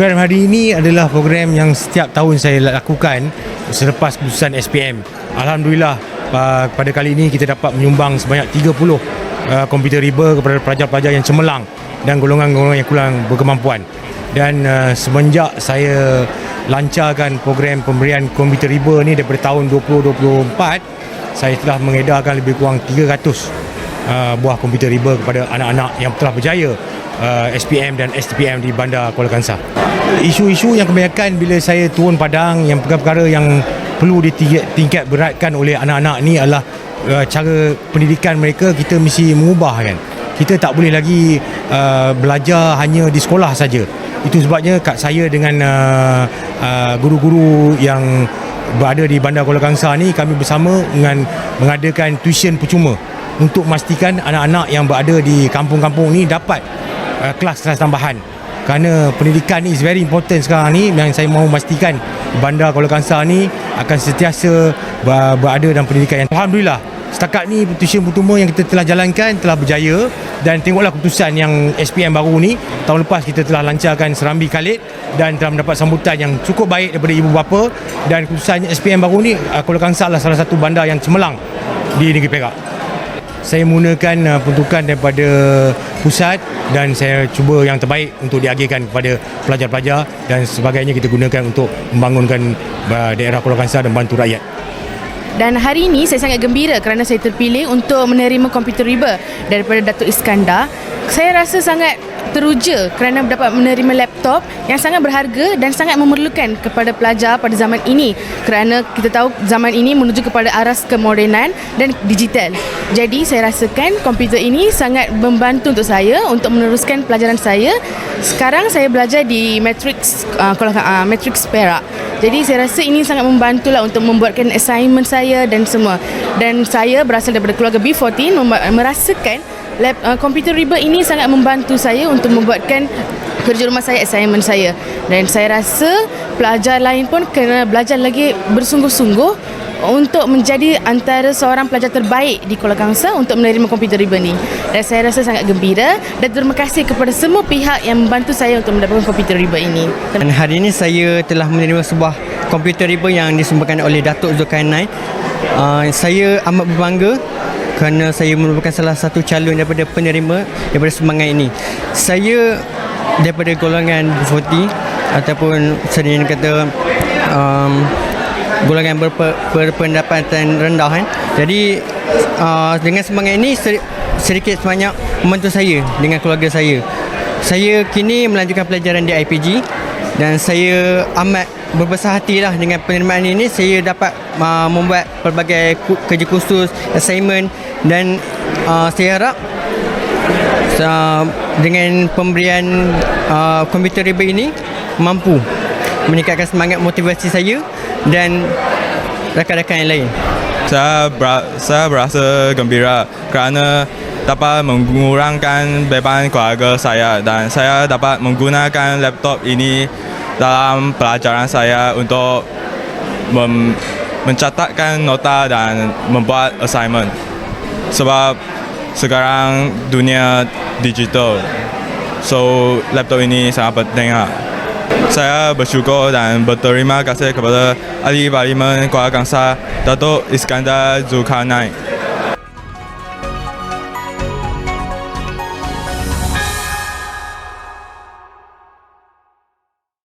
Program hari ini adalah program yang setiap tahun saya lakukan selepas keputusan SPM. Alhamdulillah uh, pada kali ini kita dapat menyumbang sebanyak 30 uh, komputer riba kepada pelajar-pelajar yang cemerlang dan golongan-golongan yang kurang berkemampuan. Dan uh, semenjak saya lancarkan program pemberian komputer riba ni daripada tahun 2024, saya telah mengedarkan lebih kurang 300 uh, buah komputer riba kepada anak-anak yang telah berjaya uh, SPM dan STPM di Bandar Kuala Kangsar. Isu-isu yang kebanyakan bila saya turun padang yang perkara-perkara yang perlu ditingkat beratkan oleh anak-anak ni adalah uh, cara pendidikan mereka kita mesti mengubah kan. Kita tak boleh lagi uh, belajar hanya di sekolah saja. Itu sebabnya kat saya dengan uh, uh, guru-guru yang berada di Bandar Kuala Kangsar ni kami bersama dengan mengadakan tuition percuma untuk memastikan anak-anak yang berada di kampung-kampung ni dapat uh, kelas-kelas tambahan. Kerana pendidikan ni is very important sekarang ni yang saya mahu memastikan Bandar Kuala Kangsar ni akan sentiasa berada dalam pendidikan yang Alhamdulillah setakat ni tuition pertama yang kita telah jalankan telah berjaya dan tengoklah keputusan yang SPM baru ni. Tahun lepas kita telah lancarkan Serambi Khalid dan telah mendapat sambutan yang cukup baik daripada ibu bapa. Dan keputusan SPM baru ni uh, Kuala Kangsar adalah salah satu bandar yang cemerlang di negeri Perak saya menggunakan uh, peruntukan daripada pusat dan saya cuba yang terbaik untuk diagihkan kepada pelajar-pelajar dan sebagainya kita gunakan untuk membangunkan uh, daerah Kuala Kangsar dan bantu rakyat. Dan hari ini saya sangat gembira kerana saya terpilih untuk menerima komputer riba daripada Datuk Iskandar. Saya rasa sangat teruja kerana dapat menerima laptop yang sangat berharga dan sangat memerlukan kepada pelajar pada zaman ini kerana kita tahu zaman ini menuju kepada aras kemodenan dan digital. Jadi saya rasakan komputer ini sangat membantu untuk saya untuk meneruskan pelajaran saya. Sekarang saya belajar di Matrix uh, uh, Matrix Perak. Jadi saya rasa ini sangat membantulah untuk membuatkan assignment saya dan semua. Dan saya berasal daripada keluarga B14 merasakan lab, uh, komputer riba ini sangat membantu saya untuk membuatkan kerja rumah saya, assignment saya. Dan saya rasa pelajar lain pun kena belajar lagi bersungguh-sungguh untuk menjadi antara seorang pelajar terbaik di Kuala Kangsar untuk menerima komputer riba ni. Dan saya rasa sangat gembira dan terima kasih kepada semua pihak yang membantu saya untuk mendapatkan komputer riba ini. Dan hari ini saya telah menerima sebuah komputer riba yang disumbangan oleh Datuk Zulkarnain. Uh, saya amat berbangga kerana saya merupakan salah satu calon daripada penerima daripada sumbangan ini. Saya daripada golongan 40 ataupun sering kata um, golongan berpe, berpendapatan rendah kan. Jadi uh, dengan sumbangan ini sedikit sebanyak membantu saya dengan keluarga saya. Saya kini melanjutkan pelajaran di IPG dan saya amat berbesar hatilah dengan penerimaan ini. Saya dapat uh, membuat pelbagai kerja khusus assignment dan uh, saya harap uh, dengan pemberian uh, komputer riba ini mampu meningkatkan semangat motivasi saya dan rakan-rakan yang lain. Saya, ber- saya berasa gembira kerana dapat mengurangkan beban keluarga saya dan saya dapat menggunakan laptop ini dalam pelajaran saya untuk mem- mencatatkan nota dan membuat assignment sebab sekarang dunia digital so laptop ini sangat penting lah. saya bersyukur dan berterima kasih kepada ahli parlimen Kuala Kangsar Datuk Iskandar Zulkarnain